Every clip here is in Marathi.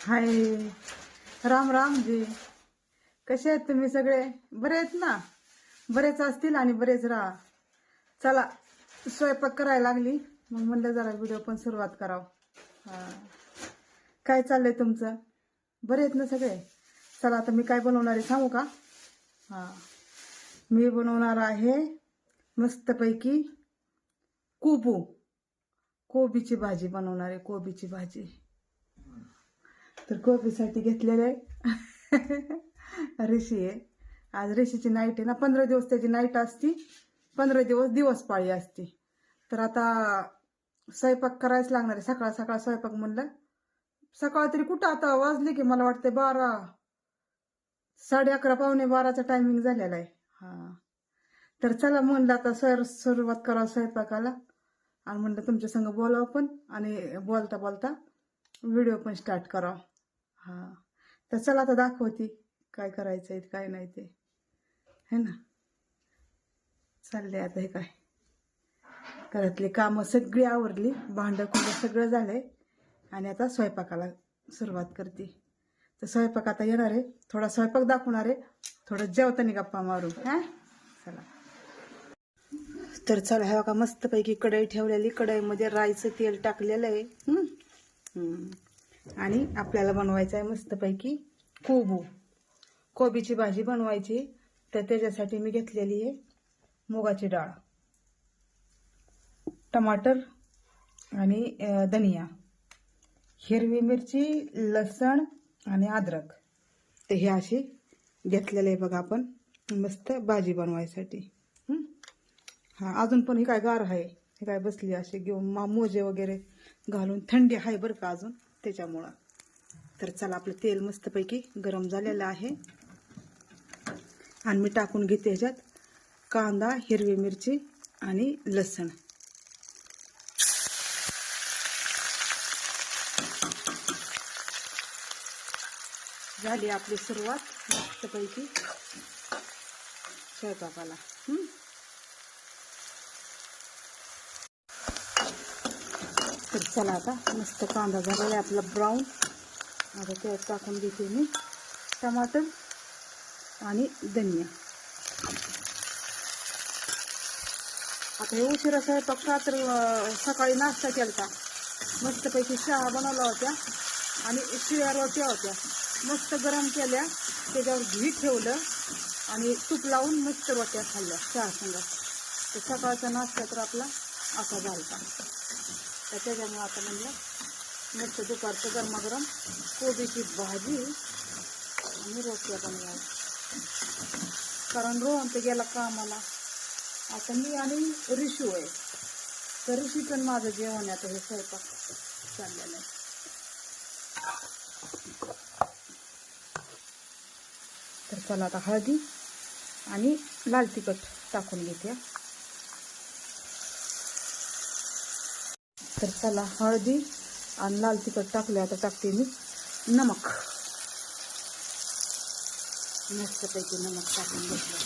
हाय. राम राम जी. कसे आहेत तुम्ही सगळे? बरे आहेत ना? बरेच असतील आणि बरेच राहा. चला स्वयंपाक करायला लागली. मग म्हणलं जरा व्हिडिओ पण सुरुवात करावं. हां. काय चाललंय तुमचं? बरे आहेत ना सगळे? चला आता मी काय बनवणार आहे सांगू का? हा. मी बनवणार आहे मस्तपैकी कोबू. कोबीची भाजी बनवणार आहे कोबीची भाजी. तर कोबीसाठी घेतलेलं आहे. ऋषी आहे. आज ऋषीची नाईट आहे ना. पंधरा दिवस त्याची नाईट असती. पंधरा दिवस दिवस पाळी असते. तर आता स्वयंपाक करायच लागणार आहे. सकाळ सकाळ स्वयंपाक म्हणलं. सकाळ तरी कुठं आता वाजले की मला वाटते बारा. साडे अकरा पावणे बाराचा टायमिंग झालेला आहे. हा. तर चला म्हणलं आता सर सुरुवात करावं स्वयंपाकाला. आणि म्हणलं तुमच्या संग बोलावं पण. आणि बोलता बोलता व्हिडिओ पण स्टार्ट करावं. हा. तर चला आता दाखवती काय करायचं आहे काय नाही ते. है ना? चालले आता हे काय? घरातली कामं सगळी आवरली भांडं कुंड सगळं झालंय. आणि आता स्वयंपाकाला सुरुवात करते. तर स्वयंपाक आता येणार आहे. थोडा स्वयंपाक दाखवणार आहे. थोडं जेवताना गप्पा मारू. हा? चला. तर चला हे बघा मस्तपैकी कढई ठेवलेली. कढईमध्ये राईचं तेल टाकलेलं आहे. आणि आपल्याला बनवायचं आहे मस्तपैकी कोबू. कोबीची भाजी बनवायची तर त्याच्यासाठी मी घेतलेली आहे मुगाची डाळ टमाटर आणि धनिया हिरवी मिरची लसण आणि अद्रक. तर हे अशी घेतलेले आहे बघा आपण मस्त भाजी बनवायसाठी. हां? हा अजून पण ही काय गार आहे. हे काय बसली अशी घेऊन मा मोजे वगैरे घालून थंडी आहे बरं का अजून? त्याच्यामुळं. तर चला आपलं तेल मस्तपैकी गरम झालेलं आहे. आणि मी टाकून घेते ह्याच्यात कांदा हिरवी मिरची आणि लसण. झाली आपली सुरुवात. मस्तपैकी. स्वयंपाकाला. तर चला आता मस्त कांदा झालेला आहे आपला ब्राऊन आता त्यात टाकून घेते मी. टमाटर आणि धनिया. आता हे उशिरा स्वयंपाक का तर सकाळी नाश्ता केलता. मस्तपैकी चहा बनवल्या होत्या आणि शिळ्या रोट्या होत्या. मस्त गरम केल्या त्याच्यावर घी ठेवलं आणि तूप लावून मस्त रोट्या खाल्ल्या चहा संघात तर सकाळचा नाश्ता तर आपला असा झाला त्याच्यामुळे आता म्हणलं मस्त दुपारचं गरमागरम कोबीची भाजी आणि रोट्या बनवायच्या. कारण रोहन तर गेला कामाला. आता मी आणि रिशू आहे. तर ऋषी पण माझं जेवण आहे. आता हे स्वयंपाक चाललेलं आहे. तर चला आता हळदी आणि लाल तिखट टाकून घेते. तर चला हळदी आणि लाल तिखट टाकले आता टाकते मी नमक. मस्तपैकी नमक टाकून घेतलं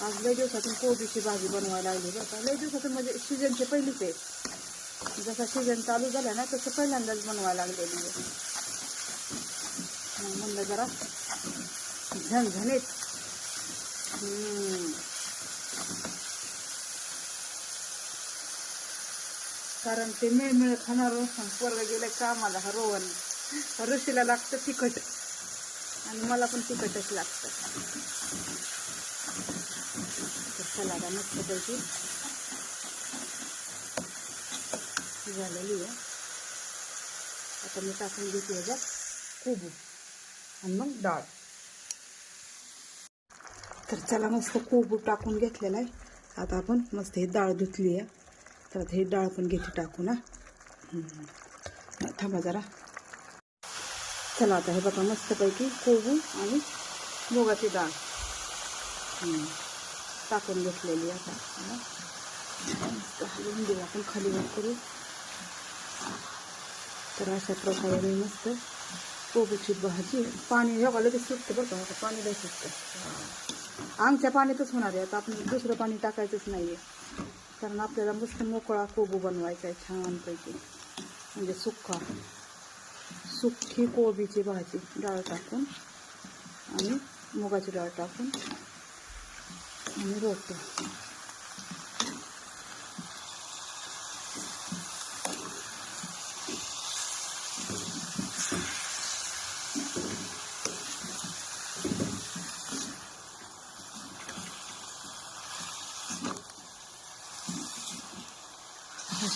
आज लय दिवसातून कोबीची भाजी बनवायला लागली बरं का. लय दिवसातून म्हणजे सीजनचे पहिलीच आहे जसा सीजन चालू झाला ना तसं पहिल्यांदाच बनवायला लागलेली आहे म्हणलं जरा झणझणीत हम्म. कारण ते मिळमिळ खाणार पोरगा गेलं कामाला हा रोवन ऋषीला लागतं तिखट. आणि मला पण तिखटच लागतं. सलाडा चला पैकी. झालेली आहे. आता मी टाकून घेते ह्याच्यात कोबू आणि मग डाळ. तर चला मस्त कोबू टाकून घेतलेला आहे. आता आपण मस्त ही डाळ धुतली आहे तर आता हे डाळ पण घेते टाकू ना थांबा जरा. चला आता हे बघा मस्तपैकी कोबू आणि मुगाची डाळ. टाकून घेतलेली आहे आता मस्त हलवून देऊ आपण खाली वर करू तर अशा प्रकारे मी मस्त कोबूची भाजी. पाणी हे बघा लगेच सुटतं बरं का आता पाणी लय सुटतं. आमच्या पाण्यातच होणार आहे. आता आपण दुसरं पाणी टाकायचंच नाही आहे कारण आपल्याला मस्त मोकळा कोबू बनवायचा आहे छानपैकी. म्हणजे सुक्का सुक्की कोबीची भाजी. डाळ टाकून आणि मुगाची डाळ टाकून आणि रोटी.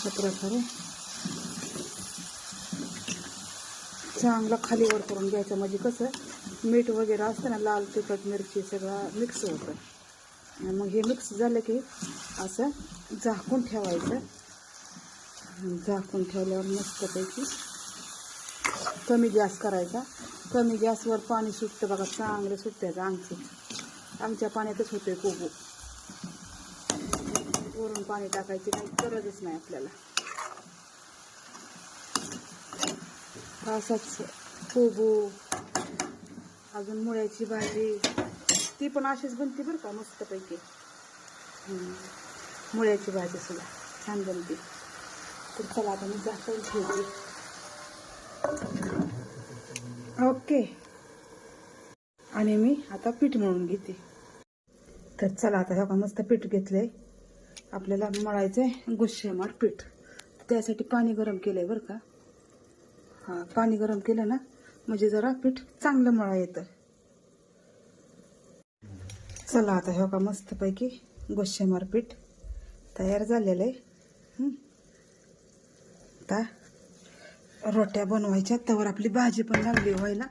अशा प्रकारे चांगलं खाली वर करून घ्यायचं. म्हणजे कसं मीठ वगैरे असतं ना लाल तिखट मिरची सगळं मिक्स होतं. मग हे मिक्स झालं की असं झाकून ठेवायचं. झाकून ठेवल्यावर मस्तपैकी कमी गॅस करायचा. कमी गॅसवर पाणी सुटतं बघा चांगलं सुटतं आमचं. आमच्या पाण्यातच होते कोबू वरून पाणी टाकायची काही गरजच नाही आपल्याला. असाच कोबू अजून मुळ्याची भाजी ती पण अशीच बनते बरं का मस्तपैकी. मुळ्याची भाजी सुद्धा छान बनते. तर चला आता मी जास्त ठेवते ओके. आणि मी आता पीठ मळून घेते. तर चला आता हे मस्त पीठ घेतलंय. आपल्याला मळायचं आहे गुस्सेमार पीठ. त्यासाठी पाणी गरम केलं आहे बरं का? हां पाणी गरम केलं ना म्हणजे जरा पीठ चांगलं मळा येतं. चला आता हे का मस्तपैकी गुस्सेमार पीठ तयार झालेलं आहे. आता रोट्या बनवायच्या त्यावर आपली भाजी पण लागली व्हायला.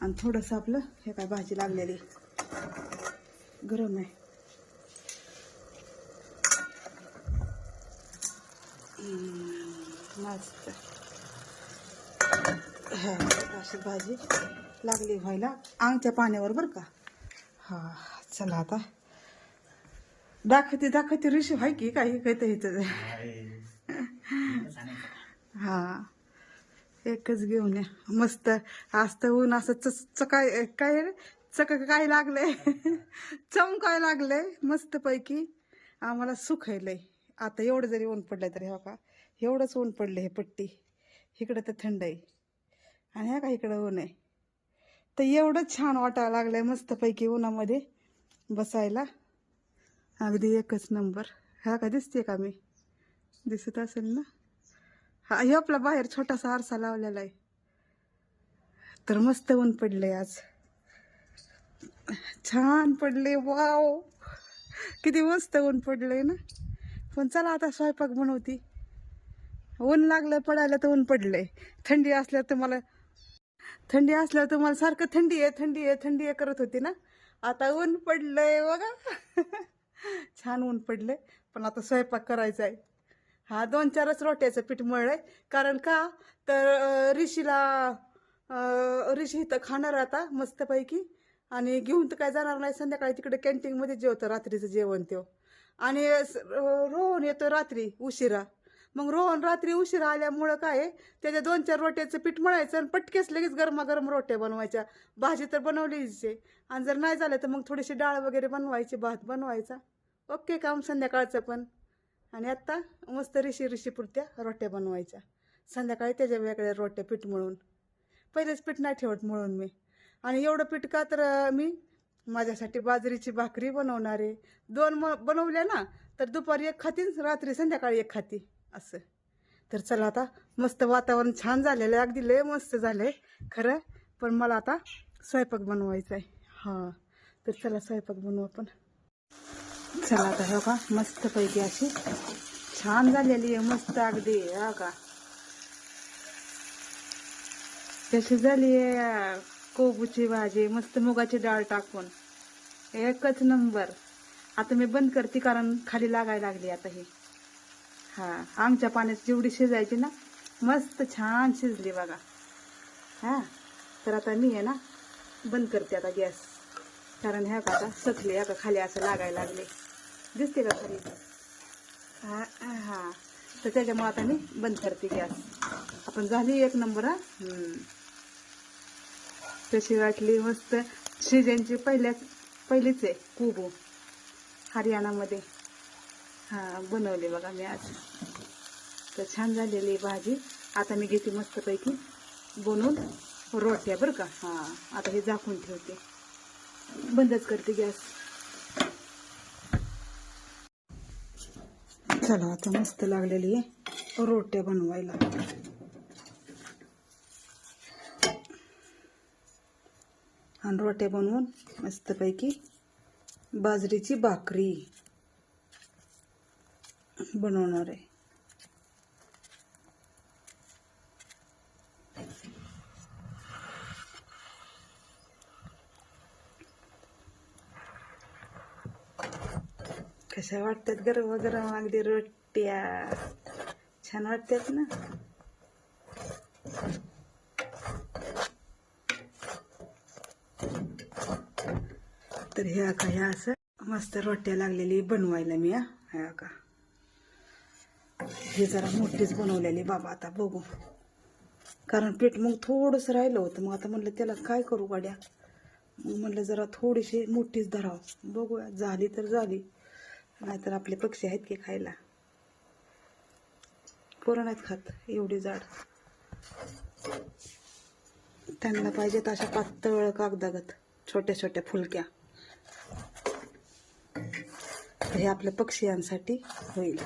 आणि थोडंसं आपलं हे काय भाजी लागलेली. गरम आहे. मस्त. हा अशी भाजी लागली व्हायला. आंगच्या पाण्यावर बरं का? हा चला आता. दाखवते दाखवते ऋषी व्हाय की काही काही इथं? हा एकच घेऊन या. मस्त. आज तर ऊन असं चच चकाय काय रे? चक काय लागलंय? चमकाय लागलंय. मस्त पैकी. आम्हाला लय. आता एवढं जरी ऊन पडलं तरी हो का एवढंच ऊन पडलं हे पट्टी. इकडं तर थंड आहे. आणि ह्या का इकडं ऊन आहे? तर एवढं छान वाटायला लागलंय मस्तपैकी उन्हामध्ये बसायला. अगदी एकच नंबर. ह्या का दिसते का मी? दिसत असेल ना? हा हे आपला बाहेर छोटासा आरसा लावलेला आहे. तर मस्त ऊन पडलंय आज. छान पडले वाव. किती मस्त ऊन पडलंय ना? पण चला आता स्वयंपाक बनवती. ऊन लागलं पडायला तर ऊन पडलंय. थंडी असल्यावर तुम्हाला थंडी असल्यावर तुम्हाला सारखं थंडी आहे थंडी आहे थंडी आहे करत होती ना. आता ऊन पडलंय बघा. छान ऊन पडलंय पण आता स्वयंपाक करायचा आहे. हा दोन चारच रोट्याचं पीठ मळलंय. कारण का? तर ऋषीला ऋषी इथं खाणार आता मस्तपैकी. आणि घेऊन तर काय जाणार नाही संध्याकाळी तिकडे कॅन्टीनमध्ये जेवतं रात्रीचं जेवण तेव्हा. आणि स- रोहन येतो रात्री उशिरा. मग रोहन रात्री उशिरा आल्यामुळं काय त्याच्या दोन चार रोट्याचं पीठ मळायचं आणि पटकेच लगेच गरमागरम रोट्या बनवायच्या. भाजी तर बनवलीच आहे. आणि जर नाही झालं तर मग थोडीशी डाळ वगैरे बनवायची भात बनवायचा. ओके काम संध्याकाळचं पण? आणि आत्ता मस्त ऋषी ऋषी पुरत्या रोट्या बनवायच्या. संध्याकाळी त्याच्या वेगळ्या रोट्या पीठ मळून. पहिलेच पीठ नाही ठेवत म्हणून मी. आणि एवढं पीठ का तर मी माझ्यासाठी बाजरीची भाकरी बनवणार. आहे दोन म बनवल्या ना तर दुपारी एक खाती रात्री संध्याकाळी एक खाती असं. तर चला आता मस्त वातावरण छान झालेलं आहे. अगदी लय मस्त झालं आहे खरं. पण मला आता स्वयंपाक बनवायचा आहे. हां. तर चला स्वयंपाक बनवू आपण. चला आता हो का मस्तपैकी अशी छान झालेली आहे मस्त अगदी हा का. तशी झाली आहे कोबूची भाजी मस्त मुगाची डाळ टाकून. एकच नंबर. आता मी बंद करते कारण खाली लागायला लागली आता हे. हा आमच्या पाण्यात जेवढी शिजायची ना मस्त छान शिजली बघा. हा तर आता मी आहे ना बंद करते आता गॅस. कारण ह्या का आता सकली ह्या का खाली असं लागायला लागले. दिसते का खाली? हा हा. तर त्याच्यामुळे आता मी बंद करते गॅस. आपण झाली एक नंबर हा? तशी वाटली मस्त. शिजनची पहिल्याच पहिलेच आहे कुबू. हरियाणामध्ये. हां बनवले बघा मी आज. तर छान झालेली आहे भाजी. आता मी घेते मस्तपैकी बनवून रोट्या बरं का. हां आता हे झाकून ठेवते. बंदच करते गॅस. चला आता मस्त लागलेली आहे रोट्या बनवायला. आणि रोट्या बनवून मस्तपैकी बाजरीची भाकरी बनवणार आहे. कशा वाटतात गरम गरम अगदी रोट्या? छान वाटतात ना? ह्या का ह्या असं मस्त रोट्या लागलेली बनवायला मी ह्या का हे जरा मोठीच बनवलेली बाबा आता बघू. कारण पीठ मग थोडंसं राहिलं होतं. मग आता म्हणलं त्याला काय करू गाड्या मग म्हणलं जरा थोडीशी मोठीच धरावं. बघूया झाली तर झाली. नाहीतर आपले पक्षी आहेत की खायला. पोरं नाहीत खात एवढी जाड. त्यांना पाहिजेत अशा पातळ कागदागत छोट्या छोट्या फुलक्या. हे आपल्या पक्ष्यांसाठी होईल.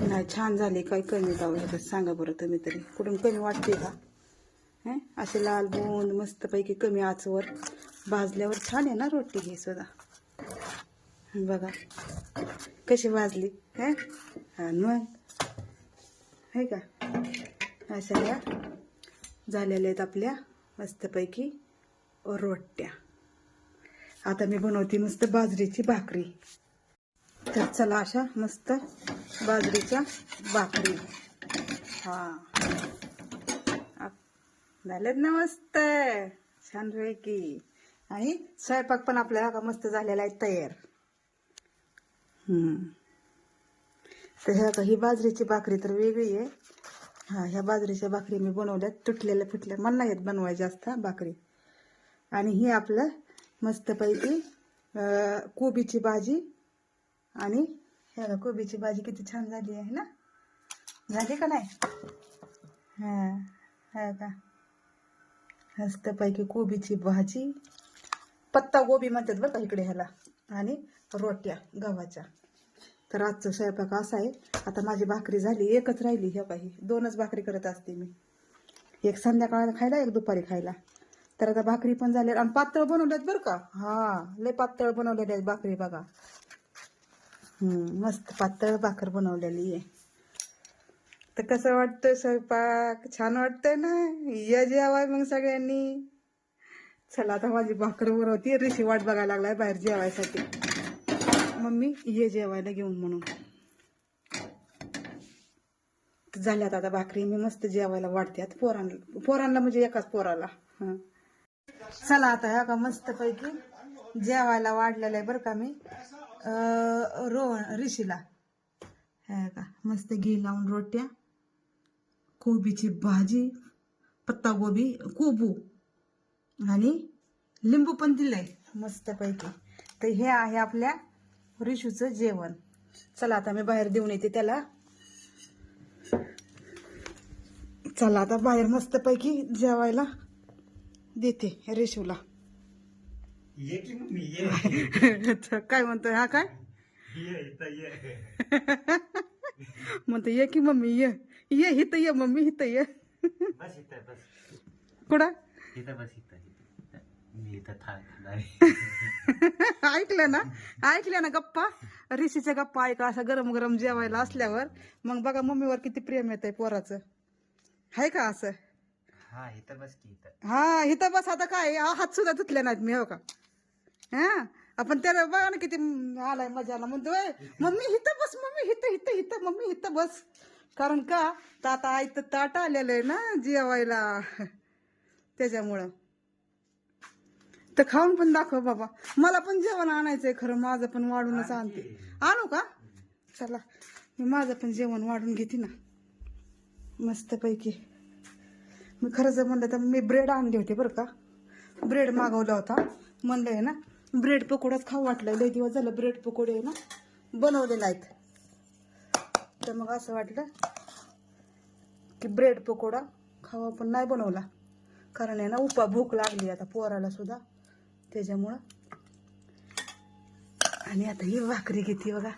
नाही छान झाली. काही कमी जाऊ ह्याच्यात सांगा बरं तुम्ही तरी. कुठून कमी वाटते का? असे लाल बोंद मस्तपैकी कमी आचवर भाजल्यावर छान आहे ना रोटी ही सुद्धा. बघा. कशी भाजली? है? मग? आहे का? अशा या. झालेल्या आहेत आपल्या मस्तपैकी रोट्या. आता मी बनवते मस्त बाजरीची भाकरी. तर चला अशा मस्त बाजरीच्या भाकरी. हा. झालेत ना मस्त. छानपैकी आणि स्वयंपाक पण आपल्याला का मस्त झालेला आहे तयार. हम्म. तर ह्या का ही बाजरीची भाकरी तर वेगळी आहे. हा ह्या बाजरीच्या भाकरी मी बनवल्यात. तुटलेल्या फुटल्या मला नाही येत बनवायच्या जास्त भाकरी. आणि ही आपलं मस्तपैकी कोबीची भाजी आणि ह्या कोबीची भाजी किती छान झाली आहे ना? झाली का नाही? हां हा का? मस्तपैकी कोबीची भाजी. पत्ता गोबी म्हणतात बरं का इकडे ह्याला. आणि रोट्या गव्हाच्या. तर आजचं स्वयंपाक असा आहे. आता माझी भाकरी झाली एकच राहिली ह्या काही दोनच भाकरी करत असते मी. एक संध्याकाळला खायला एक दुपारी खायला. तर आता भाकरी पण झाली आणि पातळ बनवल्यात बरं का. हा लय पातळ बनवलेली आहेत भाकरी बघा. मस्त पातळ भाकर बनवलेली आहे. तर कसं वाटतंय स्वयंपाक? छान वाटतंय ना? या जेवाय मग सगळ्यांनी. चला आता माझी भाकर बनवती ऋषी वाट बघायला लागलाय बाहेर जेवायसाठी. मम्मी ये जेवायला घेऊन म्हणून. झाल्यात आता भाकरी मी मस्त जेवायला वाढत्यात पोरांना पोरांना म्हणजे एकाच पोराला. चला आता ह्या का मस्त पैकी जेवायला वाढलेलं आहे बरं का मी. अं, रो ऋषीला ह्या का मस्त घी लावून रोट्या कोबीची भाजी पत्ता गोबी कोबू आणि लिंबू पण दिलंय मस्त पैकी तर हे आहे आपल्या ऋषूचं जेवण. चला आता मी बाहेर देऊन येते त्याला. चला आता बाहेर मस्त पैकी जेवायला देते ऋषूला ये की मम्मी ये तर काय म्हणतोय? हा काय? म्हणतो ये की मम्मी ये. ये हिथं ये मम्मी हिथं ये. कुठं? मी इथं थाळ ऐकलं ना? ऐकल्या ना गप्पा? ऋषीच्या गप्पा ऐका असं गरम गरम जेवायला असल्यावर. मग बघा मम्मीवर किती प्रेम येत आहे पोराचं. आहे का असं? हा इथं बस की इथं. हा इथं बस. आता काय हा, हात सुद्धा धुतले नाहीत मी हो का? हा? आपण त्याला बघा ना किती आलाय मजाला. म्हणतो "ओय, मम्मी इथं बस मम्मी इथं इथं इथं मम्मी इथं बस. कारण का? तर आता आयत ताट आलेलं आहे ना जेवायला. त्याच्यामुळं. तर खाऊन पण दाखव बाबा. मला पण जेवण आणायचंय खरं माझं पण वाढूनच आणते. आणू का? चला मी माझं पण जेवण वाढून घेते ना. मस्तपैकी. मी खरं जर म्हणलं तर मी ब्रेड आणले होते बरं का? ब्रेड मागवला होता. म्हणलं आहे ना ब्रेड पकोडाच खाऊ वाटलं लय दिवस झालं ब्रेड पकोडे आहे ना बनवले नाहीत. तर मग असं वाटलं की ब्रेड पकोडा खावा पण नाही बनवला. कारण आहे ना उपा भूक लागली आता पोराला सुद्धा. त्याच्यामुळं. आणि आता ही भाकरी घेते बघा.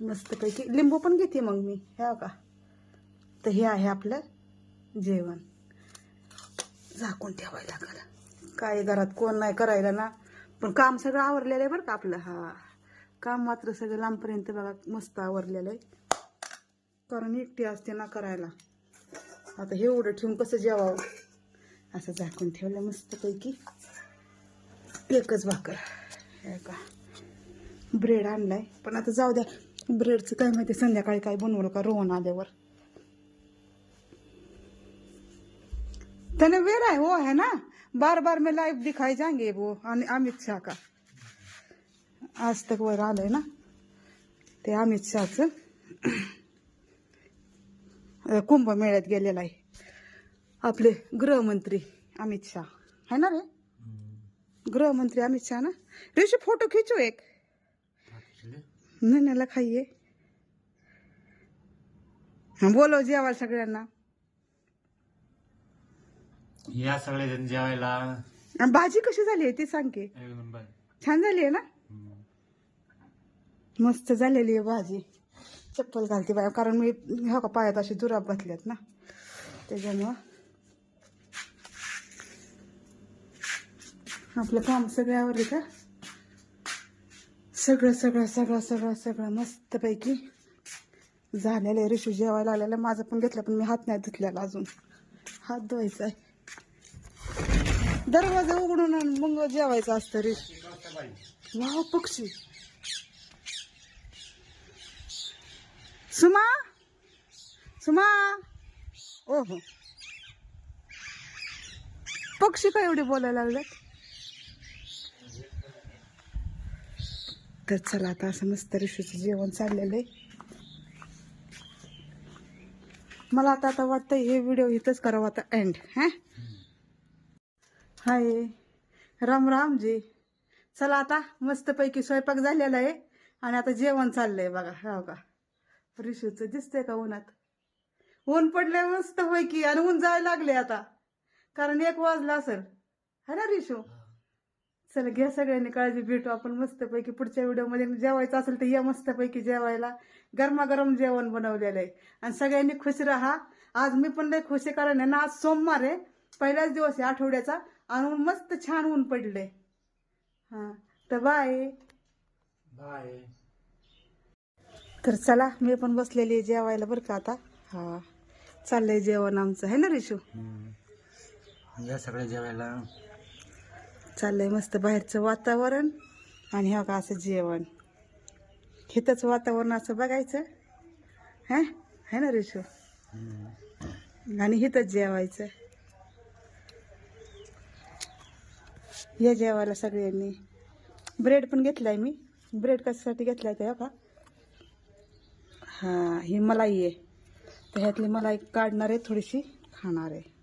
मस्तपैकी लिंबू पण घेते मग मी. ह्या का तर हे आहे आपलं जेवण. झाकून ठेवायला लागलं काय घरात कोण नाही करायला ना. पण काम सगळं आवरलेलं आहे बरं का आपलं. हा. काम मात्र सगळं लांबपर्यंत बघा मस्त आवरलेलं आहे. कारण एकटी असते ना करायला. आता हे एवढं ठेवून कसं जेवावं? असं झाकून ठेवलं मस्तपैकी एकच भाकर. हे का ब्रेड आणलाय. पण आता जाऊ द्या. ब्रेडचं काय माहिती संध्याकाळी काय बनवलं का रोहन आल्यावर. तने वेर है वो है ना? बार बार में लाइव दिखाई जाएंगे वो आणि अमित शाह का. आज तक वर आलंय ना? ते अमित शहाचं. कुंभमेळ्यात गेलेला आहे. आपले गृहमंत्री अमित शाह. है ना रे? गृहमंत्री अमित शाह ना? ऋषि फोटो खींचो एक. नन्याला खाइए हा, बोलो जेवायला सगळ्यांना. या सगळेजण जेवायला. आणि भाजी कशी झाली आहे ती सांग की. एक नंबर छान झाली आहे ना. मस्त झालेली आहे भाजी. चप्पल घालते बाय कारण मी ह्या का पायात असे जुराब घातल्यात ना. त्याच्यामुळं आपलं काम सगळं आवडलं का? सगळं सगळं सगळं सगळं सगळं मस्तपैकी झालेलं आहे. ऋषू जेवायला आलेलं. माझं पण घेतलं पण मी हात नाही धुतलेला अजून. हात धुवायचा आहे दरवाजा उघडून मग जेवायचं असतं ऋषू वा पक्षी. सुमा? सुमा? ओ हो पक्षी काय एवढे बोलायला लागलेत? तर चला आता असं मस्त ऋषीचं जेवण चाललेलं आहे. मला आता आता वाटतं हे व्हिडिओ इथंच करावं आता एंड हा? हाय राम राम जी. चला आता मस्तपैकी स्वयंपाक झालेला आहे आणि आता जेवण चाललंय बघा हो का? ऋषूचं दिसतंय का उन्हात? ऊन पडलंय मस्त पैकी आणि ऊन जायला लागले आता. कारण एक वाजला असेल. है ना ऋषू चला घ्या सगळ्यांनी काळजी भेटू आपण मस्तपैकी. पुढच्या व्हिडिओमध्ये जेवायचं असेल तर या मस्तपैकी जेवायला. गरमागरम जेवण बनवलेलं आहे. आणि सगळ्यांनी खुश राहा. आज मी पण लय खुश आहे कारण आहे ना आज सोमवार आहे. पहिलाच दिवस आहे आठवड्याचा. आणि मस्त छान ऊन पडले हां तर बाय. बाय. तर चला मी पण बसलेली आहे जेवायला बरं का आता. हा चाललंय जेवण आमचं. आहे ना रिशू? या सगळे जेवायला. चाललंय मस्त बाहेरचं वातावरण. आणि हा का असं जेवण. हिथंच वातावरण असं बघायचं. हा? है ना रिशू? आणि हिथंच जेवायचं. या जेवायला सगळ्यांनी. ब्रेड पण घेतलाय मी. ब्रेड कशासाठी घेतलाय ते का हां ही मलाई आहे. तर ह्यातली मलाई काढणार आहे थोडीशी. खाणार आहे.